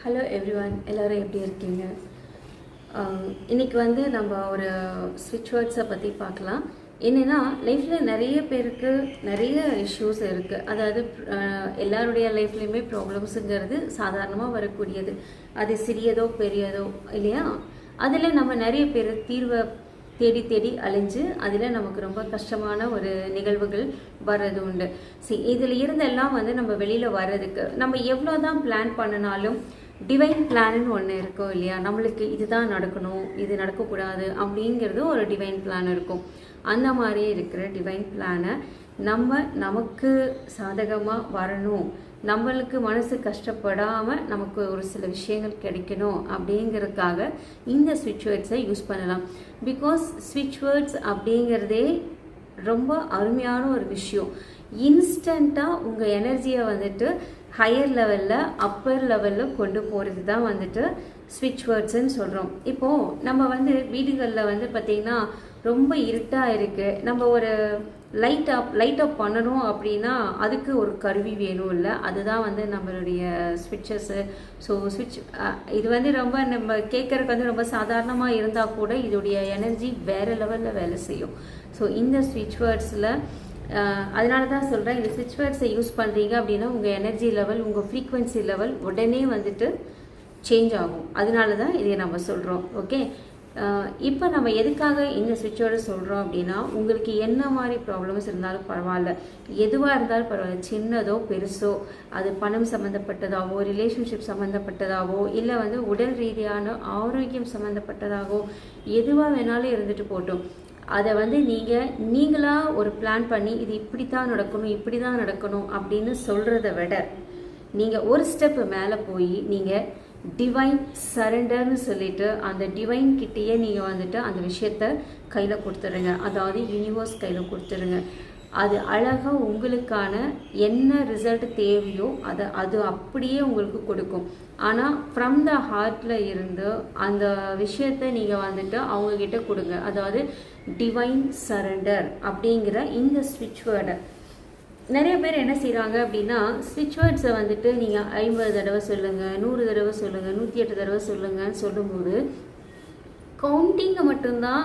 Hello every one எல்லோரும் எப்படி இருக்கீங்க? இன்றைக்கி வந்து நம்ம ஒரு ஸ்விட்ச் வேர்ட்ஸை பற்றி பார்க்கலாம். என்னென்னா லைஃப்பில் நிறைய பேருக்கு நிறைய இஷ்யூஸ் இருக்குது அதாவது எல்லாருடைய லைஃப்லேயுமே ப்ராப்ளம்ஸுங்கிறது சாதாரணமாக வரக்கூடியது. அது சிறியதோ பெரியதோ இல்லையா? அதில் நம்ம நிறைய பேர் தீர்வை தேடி தேடி அழிஞ்சு அதில் நமக்கு ரொம்ப கஷ்டமான ஒரு நிகழ்வுகள் வர்றது உண்டு. சரி இதில் இருந்தெல்லாம் வந்து நம்ம வெளியில் வர்றதுக்கு நம்ம எவ்வளோ தான் பிளான் பண்ணினாலும் டிவைன் பிளான்னு ஒன்று இருக்கும் இல்லையா? நம்மளுக்கு இதுதான் நடக்கணும் இது நடக்கக்கூடாது அப்படிங்கிறது ஒரு டிவைன் பிளான் இருக்கும். அந்த மாதிரி இருக்கிற டிவைன் பிளானை நம்ம நமக்கு சாதகமாக வரணும். நம்மளுக்கு மனசு கஷ்டப்படாமல் நமக்கு ஒரு சில விஷயங்கள் கிடைக்கணும் அப்படிங்கிறதுக்காக இந்த ஸ்விட்ச் வேர்ட்ஸை யூஸ் பண்ணலாம். பிகாஸ் ஸ்விட்ச் வேர்ட்ஸ் அப்படிங்கிறதே ரொம்ப அருமையான ஒரு விஷயம். இன்ஸ்டண்ட்டாக உங்கள் எனர்ஜியை வந்துட்டு ஹையர் லெவலில் அப்பர் லெவலில் கொண்டு போகிறது தான் வந்துட்டு ஸ்விட்ச் வேர்ட்ஸ்ன்னு சொல்கிறோம் இப்போது நம்ம வந்து வீடுகளில் வந்து பார்த்திங்கன்னா ரொம்ப இருட்டாக இருக்குது நம்ம ஒரு லைட் அப் லைட் அப் பண்ணணும் அப்படின்னா அதுக்கு ஒரு கருவி வேணும் இல்லை. அதுதான் வந்து நம்மளுடைய ஸ்விட்சஸ்ஸு ஸோ ஸ்விட்ச் இது வந்து ரொம்ப நம்ம கேட்குறதுக்கு வந்து ரொம்ப சாதாரணமாக இருந்தால் கூட இதோடைய எனர்ஜி வேறு லெவலில் வேலை செய்யும். ஸோ இந்த ஸ்விட்ச் வேர்ட்ஸில் அதனால தான் சொல்கிறேன் இந்த சுவிட்ச் வேர்ட்ஸை யூஸ் பண்ணுறீங்க அப்படின்னா உங்கள் எனர்ஜி லெவல் உங்கள் ஃப்ரீக்வன்சி லெவல் உடனே வந்துட்டு சேஞ்ச் ஆகும். அதனால தான் இதை நம்ம சொல்கிறோம் ஓகே இப்போ நம்ம எதுக்காக இந்த சுவிட்சோட சொல்கிறோம் அப்படின்னா உங்களுக்கு என்ன மாதிரி ப்ராப்ளம்ஸ் இருந்தாலும் பரவாயில்ல. எதுவாக இருந்தாலும் பரவாயில்ல சின்னதோ பெருசோ அது பணம் சம்மந்தப்பட்டதாகவோ ரிலேஷன்ஷிப் சம்மந்தப்பட்டதாகவோ இல்லை வந்து உடல் ரீதியான ஆரோக்கியம் சம்மந்தப்பட்டதாகவோ எதுவாக வேணாலும் இருந்துட்டு போட்டோம். அதை வந்து நீங்கள் நீங்களாக ஒரு பிளான் பண்ணி இது இப்படி தான் நடக்கணும் இப்படி தான் நடக்கணும் அப்படின்னு சொல்கிறத விட நீங்கள் ஒரு ஸ்டெப் மேலே போய் நீங்கள் டிவைன் சரண்டர்னு சொல்லிட்டு அந்த டிவைன் கிட்டேயே நீங்கள் வந்துட்டு அந்த விஷயத்த கையில் கொடுத்துருங்க அதாவது யூனிவர்ஸ் கையில் கொடுத்துருங்க அது அழகாக உங்களுக்கான என்ன ரிசல்ட் தேவையோ அதை அது அப்படியே உங்களுக்கு கொடுக்கும். ஆனால் ஃப்ரம் த ஹார்ட்டில் இருந்து அந்த விஷயத்தை நீங்கள் வந்துட்டு அவங்கக்கிட்ட கொடுங்க. அதாவது டிவைன் சரண்டர் அப்படிங்கிற இந்த ஸ்விட்ச் வேர்டை நிறைய பேர் என்ன செய்கிறாங்க அப்படின்னா ஸ்விட்ச் வேர்ட்ஸை வந்துட்டு நீங்கள் ஐம்பது தடவை சொல்லுங்கள் நூறு தடவை சொல்லுங்கள் நூற்றி எட்டு தடவை சொல்லுங்கன்னு சொல்லும்போது கவுண்டிங்கை மட்டும்தான்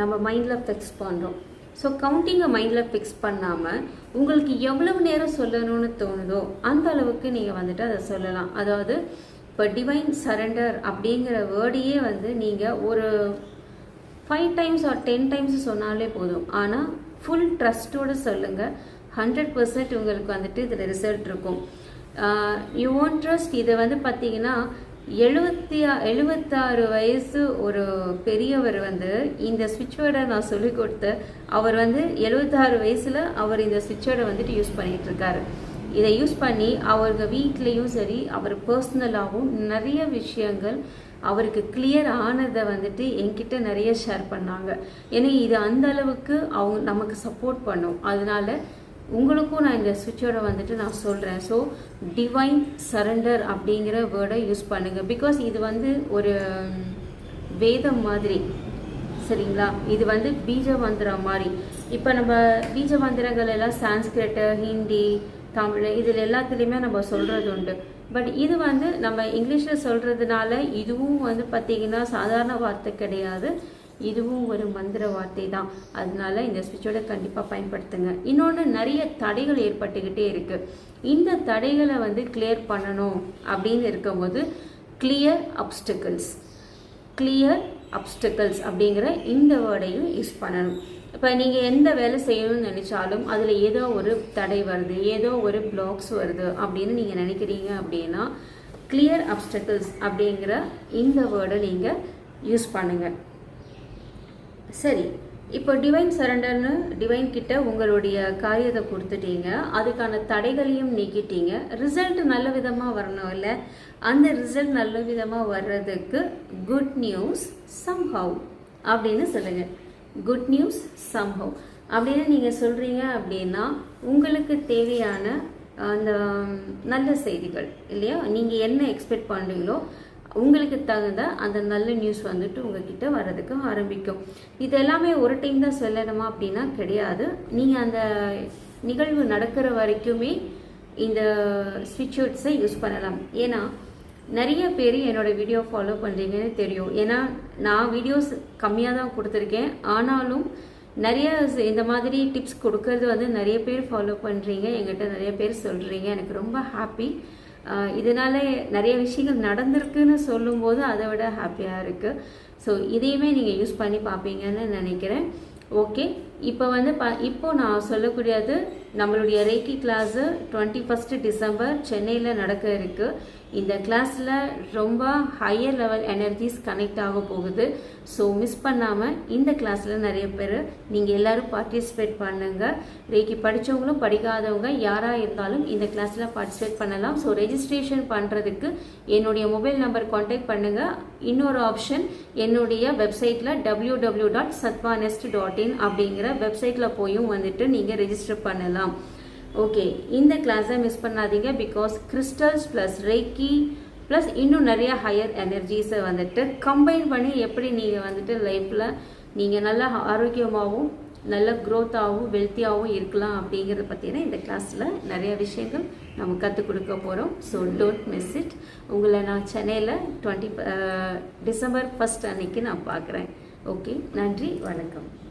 நம்ம மைண்டில் ஃபிக்ஸ் பண்ணுறோம் ஸோ கவுண்டிங்கை மைண்டில் ஃபிக்ஸ் பண்ணாமல் உங்களுக்கு எவ்வளவு நேரம் சொல்லணும்னு தோணுதோ அந்த அளவுக்கு நீங்கள் வந்துட்டு அதை சொல்லலாம். அதாவது இப்போ டிவைன் சரண்டர் அப்படிங்கிற வேர்டையே வந்து நீங்கள் ஒரு five times or ten times சொன்னாலே போதும். ஆனால் ஃபுல் ட்ரஸ்ட்டோடு சொல்லுங்கள் ஹண்ட்ரட் பர்சன்ட் உங்களுக்கு வந்துட்டு இதில் ரிசல்ட் இருக்கும். யூ ஓன் ட்ரஸ்ட் இதை வந்து பார்த்தீங்கன்னா எழுபத்தி எழுபத்தாறு வயசு ஒரு பெரியவர் வந்து இந்த ஸ்விட்ச் வேர்டை நான் சொல்லி கொடுத்த அவர் வந்து எழுபத்தாறு வயசில் அவர் இந்த ஸ்விட்ச் வேர்டை வந்துட்டு யூஸ் பண்ணிட்டு இருக்காரு. இதை யூஸ் பண்ணி அவருக்கு வீட்லேயும் சரி அவர் பர்சனலாகவும் நிறைய விஷயங்கள் அவருக்கு கிளியர் ஆனதை வந்துட்டு என்கிட்ட நிறைய ஷேர் பண்ணாங்க. ஏன்னா இது அந்த அளவுக்கு அவங்க நமக்கு சப்போர்ட் பண்ணும். அதனால உங்களுக்கும் நான் இந்த சுவிட்சோட வந்துட்டு நான் சொல்கிறேன் ஸோ டிவைன் சரண்டர் அப்படிங்கிற வேர்டை யூஸ் பண்ணுங்கள் பிகாஸ் இது வந்து ஒரு வேதம் மாதிரி. சரிங்களா? இது வந்து பீஜ மந்திரம் மாதிரி. இப்போ நம்ம பீஜ மந்திரங்கள் எல்லாம் சான்ஸ்கிரிட்டு ஹிந்தி தமிழ் இதில் எல்லாத்துலேயுமே நம்ம சொல்கிறது உண்டு. பட் இது வந்து நம்ம இங்கிலீஷில் சொல்கிறதுனால இதுவும் வந்து பார்த்திங்கன்னா சாதாரண வார்த்தை கிடையாது. இதுவும் ஒரு மந்திர வார்த்தை தான். அதனால இந்த சுவிட்சோட கண்டிப்பாக பயன்படுத்துங்க. இன்னொன்று நிறைய தடைகள் ஏற்பட்டுக்கிட்டே இருக்குது இந்த தடைகளை வந்து கிளியர் பண்ணணும் அப்படின்னு இருக்கும்போது கிளியர் அப்டக்கிள்ஸ் கிளியர் அப்டக்கிள்ஸ் அப்படிங்கிற இந்த வேர்டையும் யூஸ் பண்ணணும். இப்போ நீங்கள் எந்த வேலை செய்யணும்னு நினச்சாலும் அதில் ஏதோ ஒரு தடை வருது ஏதோ ஒரு பிளாக்ஸ் வருது அப்படின்னு நீங்கள் நினைக்கிறீங்க அப்படின்னா கிளியர் அப்டக்கிள்ஸ் அப்படிங்கிற இந்த வேர்டை நீங்கள் யூஸ் பண்ணுங்கள் சரி இப்போ டிவைன் சரண்டர்னு டிவைன் கிட்ட உங்களுடைய காரியத்தை கொடுத்துட்டீங்க. அதுக்கான தடைகளையும் நீக்கிட்டீங்க. ரிசல்ட் நல்ல விதமாக வரணும் இல்லை? அந்த ரிசல்ட் நல்ல விதமாக வர்றதுக்கு குட் நியூஸ் சம்ஹவ் அப்படின்னு சொல்லுங்க. குட் நியூஸ் சம்ஹவ் அப்படின்னு நீங்கள் சொல்கிறீங்க அப்படின்னா உங்களுக்கு தேவையான அந்த நல்ல செய்திகள் இல்லையா? நீங்கள் என்ன எக்ஸ்பெக்ட் பண்ணுறீங்களோ உங்களுக்கு தகுந்த அந்த நல்ல நியூஸ் வந்துட்டு உங்ககிட்ட வர்றதுக்கு ஆரம்பிக்கும். இது எல்லாமே ஒரு டைம் தான் சொல்லணுமா அப்படின்னா கிடையாது. நீங்கள் அந்த நிகழ்வு நடக்கிற வரைக்குமே இந்த ஸ்விட்ச் யூஸ் பண்ணலாம். ஏன்னா நிறைய பேர் என்னோட வீடியோ ஃபாலோ பண்ணுறீங்கன்னு தெரியும். ஏன்னா நான் வீடியோஸ் கம்மியாக தான் கொடுத்துருக்கேன். ஆனாலும் நிறைய இந்த மாதிரி டிப்ஸ் கொடுக்கறது வந்து நிறைய பேர் ஃபாலோ பண்ணுறீங்க எங்கிட்ட நிறைய பேர் சொல்கிறீங்க எனக்கு ரொம்ப ஹாப்பி இதனால் நிறைய விஷயங்கள் நடந்திருக்குன்னு சொல்லும்போது அதை விட ஹாப்பியாக இருக்குது ஸோ இதையுமே நீங்கள் யூஸ் பண்ணி பார்ப்பீங்கன்னு நினைக்கிறேன். ஓகே இப்போ வந்து ப இப்போ நான் சொல்லக்கூடியது நம்மளுடைய reiki class twenty first December சென்னையில் நடக்க இருக்குது இந்த கிளாஸில் ரொம்ப ஹையர் லெவல் எனர்ஜிஸ் கனெக்ட் ஆக போகுது. ஸோ மிஸ் பண்ணாமல் இந்த கிளாஸில் நிறைய பேர் நீங்கள் எல்லாரும் பார்ட்டிசிபேட் பண்ணுங்க. ரேக்கி படித்தவங்களும் படிக்காதவங்க யாராக இருந்தாலும் இந்த கிளாஸில் பார்ட்டிசிபேட் பண்ணலாம். ஸோ ரெஜிஸ்ட்ரேஷன் பண்ணுறதுக்கு என்னுடைய மொபைல் நம்பர் காண்டாக்ட் பண்ணுங்கள் இன்னொரு ஆப்ஷன் என்னுடைய வெப்சைட்டில் W W dot Sathvanest dot in அப்படிங்கிற வெப்சைட்டில் போயும் வந்துட்டு நீங்கள் ரெஜிஸ்டர் பண்ணலாம். ஓகே இந்த கிளாஸை மிஸ் பண்ணாதீங்க because crystals plus reiki plus இன்னும் நிறைய ஹையர் எனர்ஜிஸை வந்துட்டு கம்பைன் பண்ணி எப்படி நீங்கள் வந்துட்டு லைஃப்பில் நீங்கள் நல்ல ஆரோக்கியமாகவும் நல்ல க்ரோத்தாகவும் வெல்த்தியாகவும் இருக்கலாம் அப்படிங்கிறத பற்றின இந்த கிளாஸில் நிறைய விஷயங்கள் நம்ம கற்றுக் கொடுக்க போகிறோம் ஸோ டோன்ட் மிஸ் இட் உங்களை நான் சென்னையில் டுவெண்ட்டி டிசம்பர் ஃபஸ்ட் அன்னைக்கு நான் பார்க்குறேன். ஓகே நன்றி வணக்கம்.